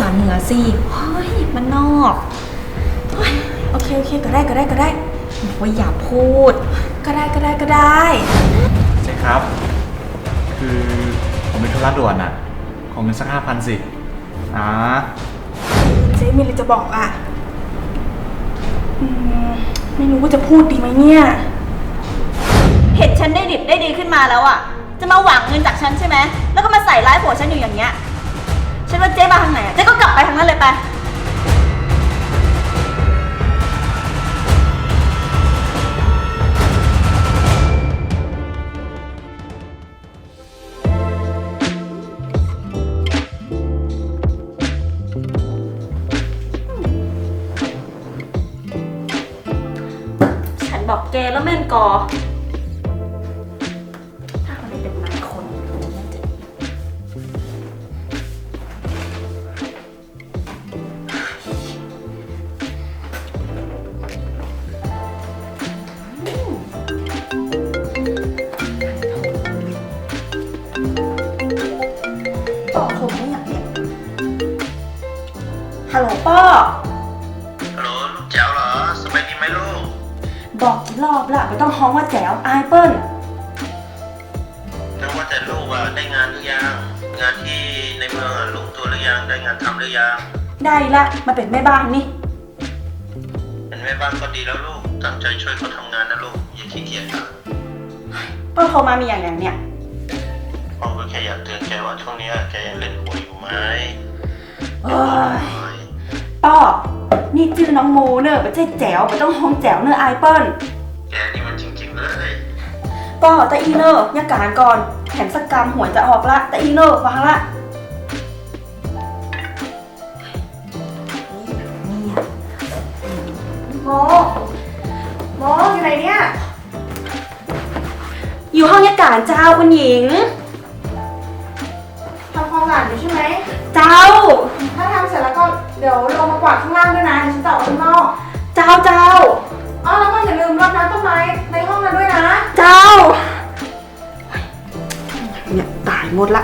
ษาเหนือสิเฮ้ยมันนอกเฮ้ยโอเคโอเคก็ได้ก็ได้ก็ได้บอกว่าอย่าพูด ก็ได้ก็ได้ก็ได้ ใช่ครับ คือผมมีธุระด่วนอะของเงินสักห้าพันสิอ่าเจ๊มีอะไรจะบอกอะอืมไม่รู้ว่าจะพูดดีไหมเนี่ย เห็นฉันได้ดิบได้ดีขึ้นมาแล้วอะจะมาหวังเงินจากฉันใช่ไหม แล้วก็มาใส่ร้ายผัวฉันอยู่อย่างเงี้ย ฉันว่าเจ๊มาทางไหนอะ นั้นเลยไป ฉันบอกแกแล้วแม่นกอ อบละไม่ต้องฮ้องว่าแจ๋วอายเปิ้ลนึกว่าแต่ลูกอะได้งานหรือยัง งานที่ในเมืองอะลงตัวหรือยัง ได้งานทำหรือยัง ได้ละมาเป็นแม่บ้านนี่ เป็นแม่บ้านก็ดีแล้วลูก ตั้งใจช่วยเขาทำงานนะลูก อย่าขี้เกียจนะป้อโทรมามีอย่างอย่างเนี่ยพ่อก็แค่อยากเตือนแกว่าช่วงเนี้ยแกยังเล่นหวยอยู่ไหมเอ้ยป้อนี่ชื่อน้องโมเนอะไม่ใช่แจ๋วไม่ต้องฮ้องแจ๋วเนอะอายเปิ้ล แกนี่มันจริงๆเลยป้อแต่อีเนอร์ยาการก่อนแถมสกกรรมหวยจะออกละแต่อีเนอร์ฟังละโมโมอยู่ไหนเนี่ย อยู่ห้องยาการเจ้าคุณหญิงทำความสะอาดอยู่ใช่ไหมเจ้า ถ้าทำเสร็จแล้วก็เดี๋ยวลงมากวาดข้างล่างด้วยนะฉันจะออกข้างนอก เจ้าเจ้า อ๋อแล้วก็อย่าลืมรดน้ำต้นไม้ในห้องนั้นด้วยนะ เจ้าเนี่ยตายหมดละ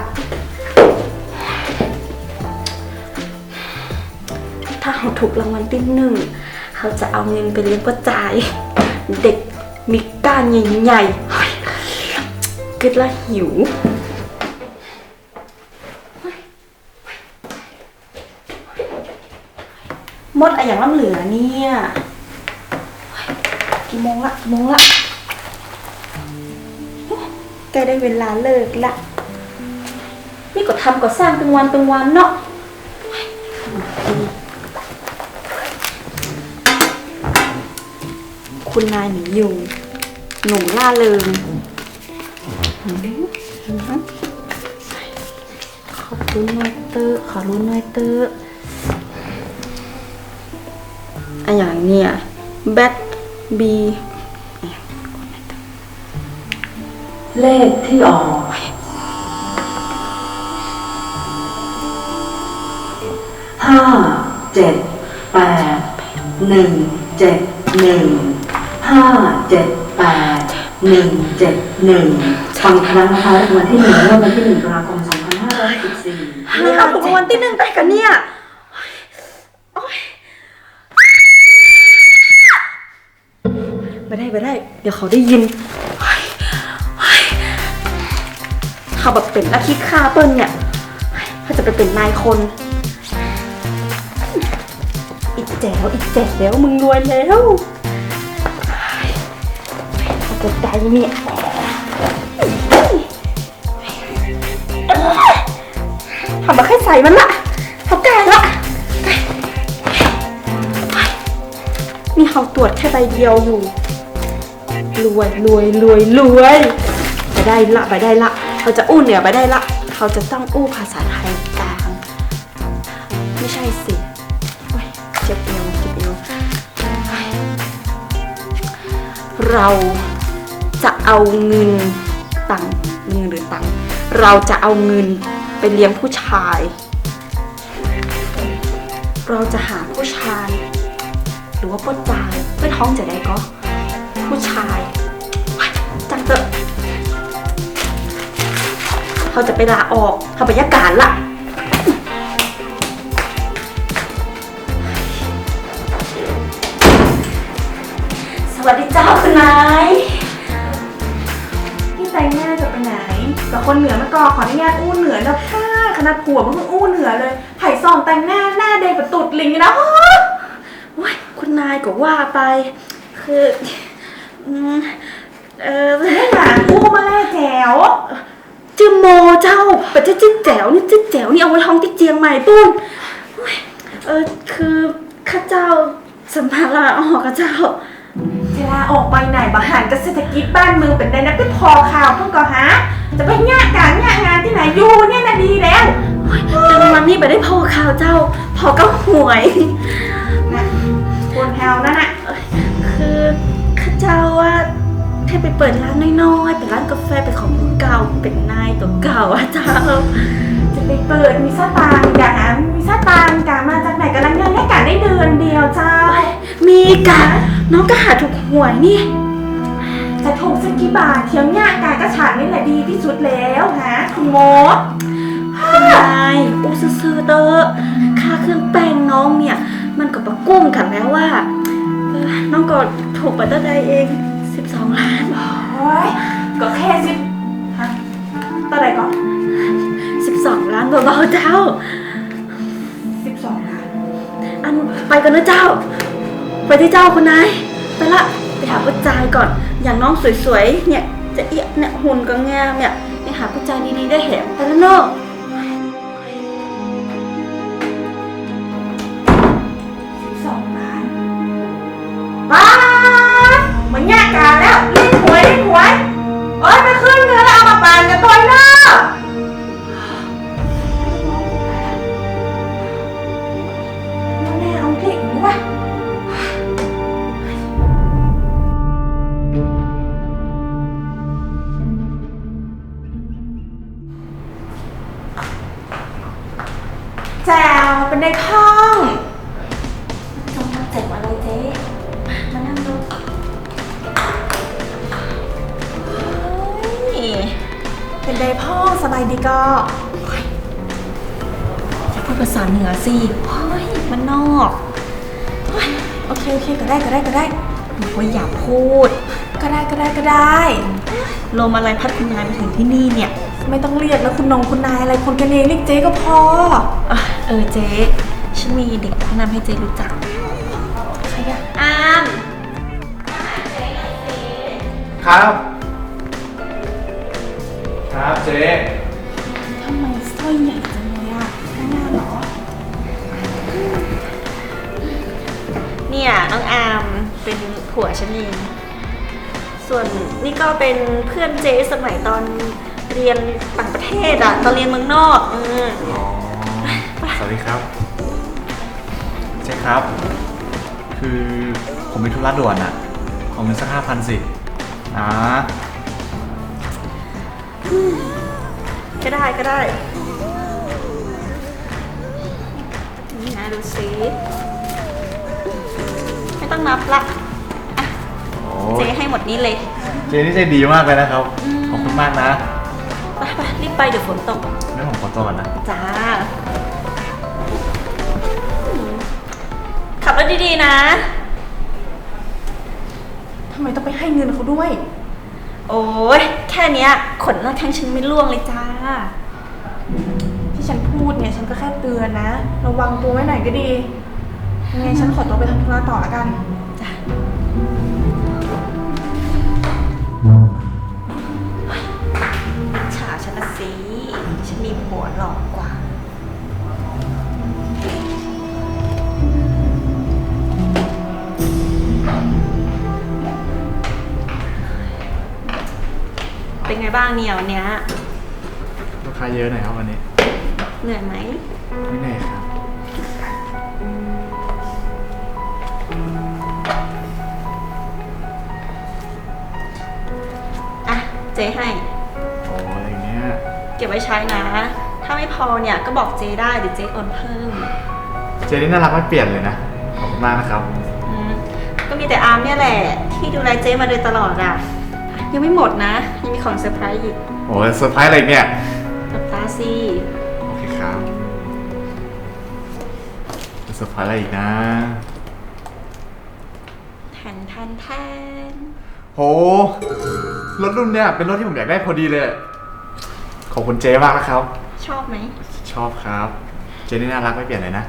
ถ้าเขาถูกรางวัลที่หนึ่งเขาจะเอาเงินไปเลี้ยงประจาย เด็กมีก้านใหญ่ๆเฮ้ยกึดละหิวหมดอะอย่างล่ำเหลือเนี่ยเฮ้ย กี่โมงละกี่โมงละใกล้ได้เวลาเลิกละ นี่ก็ทำก็สร้างเป็นวันเป็นวันเนาะคุณนายหนูอยู่ หนูล่าเริงอืมขอบคุณหน่อยเตอร์ขอรู้หน่อยเตอร์อะอย่างเนี่ยแบท บีเลขที่ออกห้าเจ็ดแปดหนึ่งเจ็ดหนึ่งห้าเจ็ดแปดหนึ่งเจ็ดหนึ่งฟังอีกครั้งนะคะวันที่หนึ่งเมื่อวันที่หนึ่งตุลาคมสองพันห้าร้อยสิบสี่นี่ค่ะถูกรางวัลที่หนึ่งไปกันเนี่ยโอ๊ย ไม่ได้ไม่ได้ เดี๋ยวเขาได้ยินเขาแบบเป็นนักคิดฆ่าเปิ้ลเนี่ยเขาจะไปเป็นนายคน อีกแจ๋วอีกแจ๋วแล้วมึงรวยแล้วเขาจะได้เนี่ยทำมาแค่ใส่มันละเขาแก่ละนี่เขาตรวจแค่ใบเดียวอยู่ รวยรวยรวยรวยไปได้ละไปได้ละเขาจะอู้เหนือไปได้ละ เขาจะต้องอู้ภาษาไทยกลางไม่ใช่สิเจ็บเอวเจ็บเอวเราจะเอาเงินตังค์เงินหรือตังค์เราจะเอาเงินไปเลี้ยงผู้ชาย เราจะหาผู้ชาย หรือว่าป้นจายเพื่อท้องจะได้ก็ ผู้ชายจังเตอะเขาจะไปลาออกทำบรรยากาศละสวัสดีเจ้าคุณนายพี่ใจหน้าจะไปไหนแต่คนเหนือมาก่อขออนุญาตอู้เหนือแล้วค่ะขนาดผัวมันเพิ่งอู้เหนือเลยไผ่ซองแต่งหน้าหน้าเด็กปบะตุดลิงนะว้ยคุณนายก็ว่าไปคือ อืมเออไม่หาอู้มาแล่แจ๋วจื้อโมเจ้าปัจจจิ้แจ๋วนี่จิ้แจ๋วนี่เอาไว้ท้องที่เจียงใหม่ปุ้นโอ้ยเออคือข้าเจ้าสัมภาระออกกับเจ้า เวลาออกไปไหนบาหารกับเศรษฐกิจบ้านเมืองเป็นไดนะก็พอข่าวเพิ่งก็หาจะไปงานการงานงานที่ไหนอยู่เนี่ยนะดีแล้วแต่วันนี้ไปได้พอข่าวเจ้า พอก็หวยนะคนแถวนั่นน่ะ ข้าเจ้าว่าให้ไปเปิดร้านน้อยๆเป็นร้านกาแฟเป็นของเก่าเป็นนายตัวเก่าอะเจ้าจะไปเปิดมีสตางค์อย่าหามีสตางค์กามาจากไหนกันลังเงินให้กันได้เดือนเดียวเจ้า มีกะน้องก็หาถูกหวยนี่จะถูกสักกี่บาทเที่ยวเนี่ยกากระฉาดนี่แหละดีที่สุดแล้วฮะคุณมดคุณนายอู้ซื่อๆเตอะค่าเครื่องแป้งน้องเนี่ย มันก็ประกุ้มกันแล้วว่าเออน้องก็ ถูกปัตเตอร์ไดเอง 12 ล้าน โอ้ยก็แค่สิบฮะตอนไหนก่อน12 ล้านเบาๆเจ้า สิบสองล้านอันไปกันนะเจ้า ไปที่เจ้าคุณนาย ไปละ ไปหาผู้ชายก่อน อย่างน้องสวยๆ เนี่ย จะเอียะเนี่ยหุ่นก็งามเนี่ยไปหาผู้ชายดีๆได้แหมไปแล้วเนาะ วเป็นในห้องจงมาเจ็บอะไรเจ๊ มานั่งดูเป็นไดพ่อสบายดีก็จะพูดภาษาเหนือสิเฮ้ยมันนอกเฮ้ยโอเคโอเคก็ได้ก็ได้ก็ได้บอกว่าอย่าพูด ก็ได้ก็ได้ก็ได้ ลมอะไรพัดคุณนายมาถึงที่นี่เนี่ย ไม่ต้องเรียกแล้วคุณนงคุณนายอะไรคนกันเองเรียกเจ๊ก็พอ อะ เออเจ๊ ฉันมีเด็กแนะนำให้เจ๊รู้จัก ใครอะอามครับ ครับเจ๊ทำไมสร้อยใหญ่จังเลยอะข้างหน้าเหรอ เนี่ยน้องอามเป็นผัวฉันเอง ส่วนนี่ก็เป็นเพื่อนเจ๊สมัยตอนเรียนต่างประเทศอะตอนเรียนเมืองนอก อืม อ๋อส วัสดีครับเจ๊ครับ คือผมมีธุระด่วนอะของเงินสักห้าพันสินะก็ได้ก็ได้นี่นะดูซิไม่ต้องนับละโอ้เจ๊ให้หมดนี้เลย เจ๊นี่ใจดีมากเลยนะครับขอบคุณมากนะไปไปรีบไปเดี๋ยวฝนตกงั้นผมขอตัวก่อนนะ จ้า ดีๆนะ ทำไมต้องไปให้เงินเขาด้วย โอ้ยแค่เนี้ยขนหน้าแข้งฉันไม่ร่วงเลยจ้า ที่ฉันพูดเนี่ยฉันก็แค่เตือนนะ ระวังตัวไว้หน่อยก็ดียังไงฉันขอตัวไปทำธุระต่อละกันอิจฉาฉันนะสิ ฉันมีผัวหล่อก เป็นไงบ้างเนี่ยวันเนี้ยลูกค้าเยอะหน่อยครับวันนี้ เหนื่อยไหม ไม่เหนื่อยครับ อะ เจ๊ให้ โอ้อะไรเงี้ย เก็บไว้ใช้นะ ถ้าไม่พอเนี่ยก็บอกเจ๊ได้เดี๋ยวเจ๊โอนเพิ่มเจ๊นี่น่ารักไม่เปลี่ยนเลยนะ ขอบคุณมากนะครับ อืมก็มีแต่อาร์มเนี่ยแหละ ที่ดูแลเจ๊มาโดยตลอดอะ ยังไม่หมดนะ ยังมีของเซอร์ไพรส์อีกโอ้ยเซอร์ไพรส์อะไรเนี่ย กับตาสิโอเคครับจะเซอร์ไพรส์อะไรอีกนะแทนนแทนแทนโหรถรุ่นเนี้ยเป็นรถที่ผมอยากได้พอดีเลย ขอบคุณเจ๊มากนะครับ ชอบไหมชอบครับ เจ๊นี่น่ารักไม่เปลี่ยนเลยนะ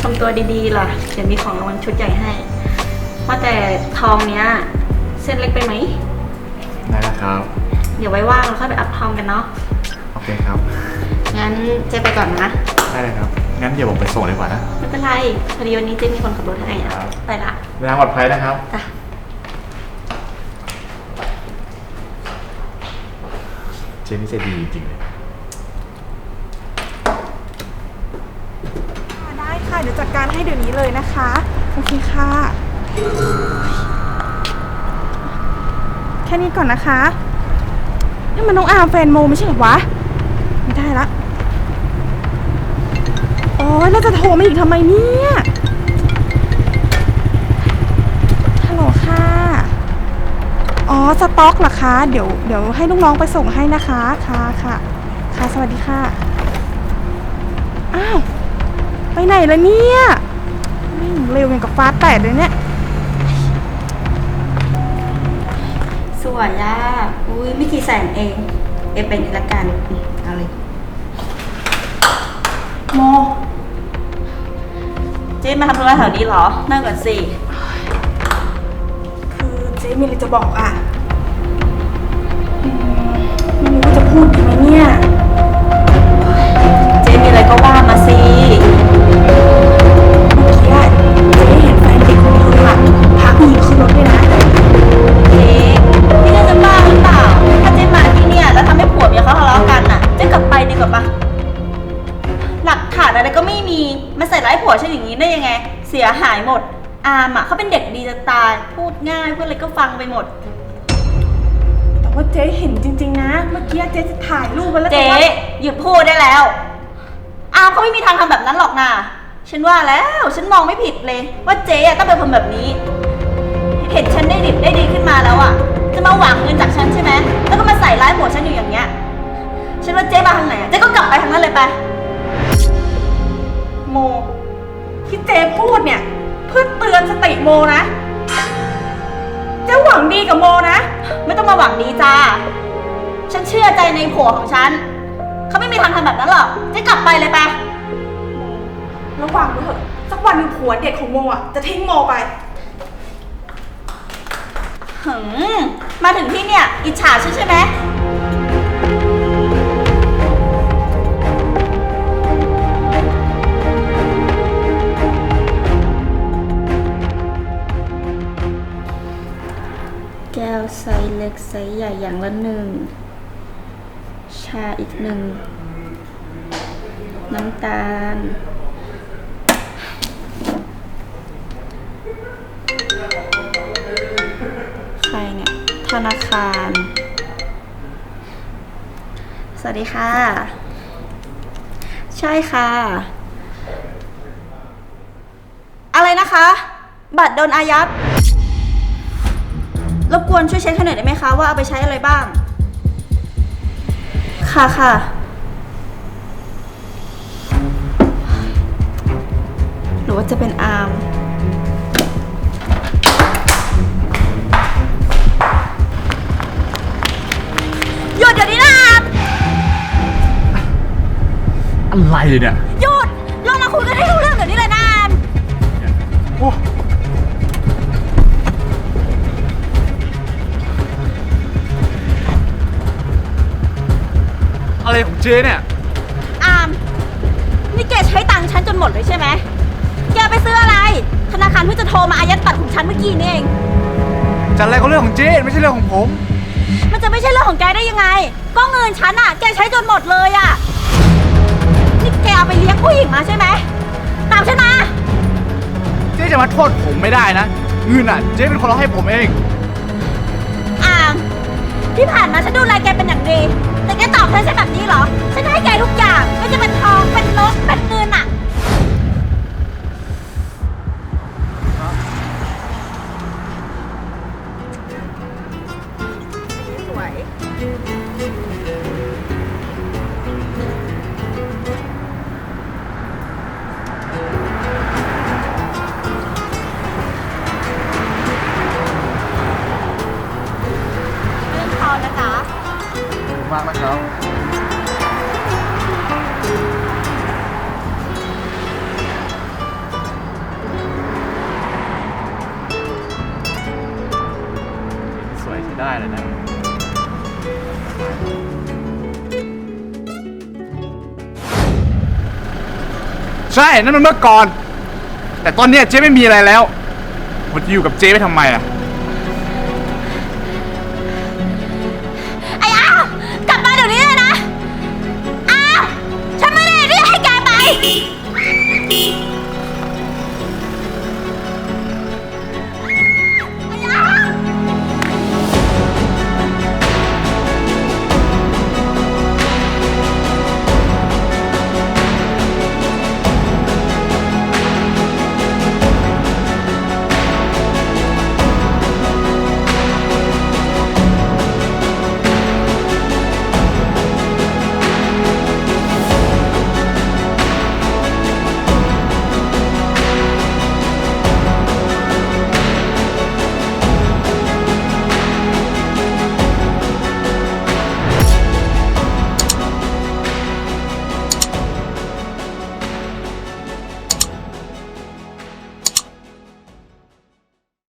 ทำตัวดีๆล่ะเดี๋ยวมีของรางวัลชุดใหญ่ให้ว่าแต่ทองเนี้ย เส้นเล็กไปไหม ได้แล้วครับ เดี๋ยวไว้ว่างเราค่อยไปอัพทองกันเนาะ โอเคครับ งั้นเจ๊ไปก่อนนะ ได้เลยครับ งั้นเดี๋ยวผมไปส่งดีกว่านะ ไม่เป็นไรพอดีวันนี้เจ๊มีคนขับรถให้อะครับ ไปละเวลาปลอดภัยนะครับ จ้ะเจ๊นี่ใจดีจริงๆเลย ได้ค่ะ เดี๋ยวจัดการให้เดี๋ยวนี้เลยนะคะ โอเคค่ะ แค่นี้ก่อนนะคะนี่มันน้องอาร์มแฟนโมไม่ใช่เหรอวะ ไม่ได้ละ โอ้ยเราจะโทรมาอีกทำไมเนี่ย ฮัลโหลค่ะ อ๋อ สต็อกเหรอคะ เดี๋ยว เดี๋ยวให้ลูกน้องไปส่งให้นะคะ ค่ะค่ะ ค่ะ สวัสดีค่ะ อ้าว ไปไหนล้วเนี่ย เร็วอย่างกับฟ้าแตกเลยเนี่ย สวยอะอุ้ยไม่กี่แสนเอง เอฟเป็นนี้ละกันอืมเอาเลยโมเจ๊มาทำธุระแถวนี้เหรอ นั่งก่อนสิ คือเจ๊มีอะไรจะบอกอะอืมไม่รู้ว่าจะพูดดีไหมเนี่ย เจ๊มีอะไรก็ว่ามาสิ ม่มีมาใส่ร้ายผัวฉันอย่างนี้ได้ยังไง เสียหายหมด อามอะเขาเป็นเด็กดีจะตาย พูดง่ายพูดอะไรก็ฟังไปหมด แต่ว่าเจ๊เห็นจริงๆนะ เมื่อกี้เจ๊จะถ่ายรูปไว้แล้วเจ๊แต่ว่าหยุดพูดได้แล้ว อามเขาไม่มีทางทำแบบนั้นหรอกนะฉันว่าแล้วฉันมองไม่ผิดเลย ว่าเจ๊อะต้องเป็นคนแบบนี้ เห็นฉันได้ดิบได้ดีขึ้นมาแล้วอะจะมาหวังเงินจากฉันใช่ไหมแล้วก็มาใส่ร้ายผัวฉันอยู่อย่างเงี้ย ฉันว่าเจ๊มาทางไหนอะเจ๊ก็กลับไปทางนั้นเลยไป โม ที่เจ๊พูดเนี่ยเพื่อเตือนสติโมนะเจ๊หวังดีกับโมนะ ไม่ต้องมาหวังดีจ้า ฉันเชื่อใจในผัวของฉัน เขาไม่มีทางทำแบบนั้นหรอกเจ๊กลับไปเลยไประวังไว้เถอะสักวันหนึ่งผัวเด็กของโมอะจะทิ้งโมไปหืมมาถึงที่เนี่ย อิจฉาฉันใช่ไหม ไซส์ใหญ่อย่างละหนึ่ง ชาอีกหนึ่ง น้ำตาล ใครเนี่ย ธนาคาร สวัสดีค่ะ ใช่ค่ะ อะไรนะคะ บัตรโดนอายัด รบกวนช่วยเช็คให้หน่อยได้ไหมคะว่าเอาไปใช้อะไรบ้าง ค่ะค่ะ หรือว่าจะเป็นอาร์ม หยุดเดี๋ยวนี้นะอาร์มอะไรเนี่ยหยุดเรามาคุยกันให้รู้เรื่องเดี๋ยวนี้เลยนะอาร์ม โอ้ อะไรของเจ๊เนี่ย อาร์มนี่แกใช้ตังค์ฉันจนหมดเลยใช่ไหม แกไปซื้ออะไร ธนาคารเพิ่งจะโทรมาอายัดบัตรของฉันเมื่อกี้นี่เอง จะอะไรก็เรื่องของเจ๊ไม่ใช่เรื่องของผม มันจะไม่ใช่เรื่องของแกได้ยังไง ก็เงินฉันอะแกใช้จนหมดเลยอะนี่แกเอาไปเลี้ยงผู้หญิงมาใช่ไหม ตามฉันมา เจ๊จะมาโทษผมไม่ได้นะเงินอะเจ๊เป็นคนเอาให้ผมเอง อามที่ผ่านมาฉันดูแลแกเป็นอย่างดี แต่แกตอบแทนฉันแบบนี้เหรอ ฉันให้แกทุกอย่างไม่ว่าจะเป็นทอง เป็นรถเป็น ใช่นั่นมันเมื่อก่อน แต่ตอนเนี้ยเจ๊ไม่มีอะไรแล้ว มันจะอยู่กับเจ๊ไปทำไมอะ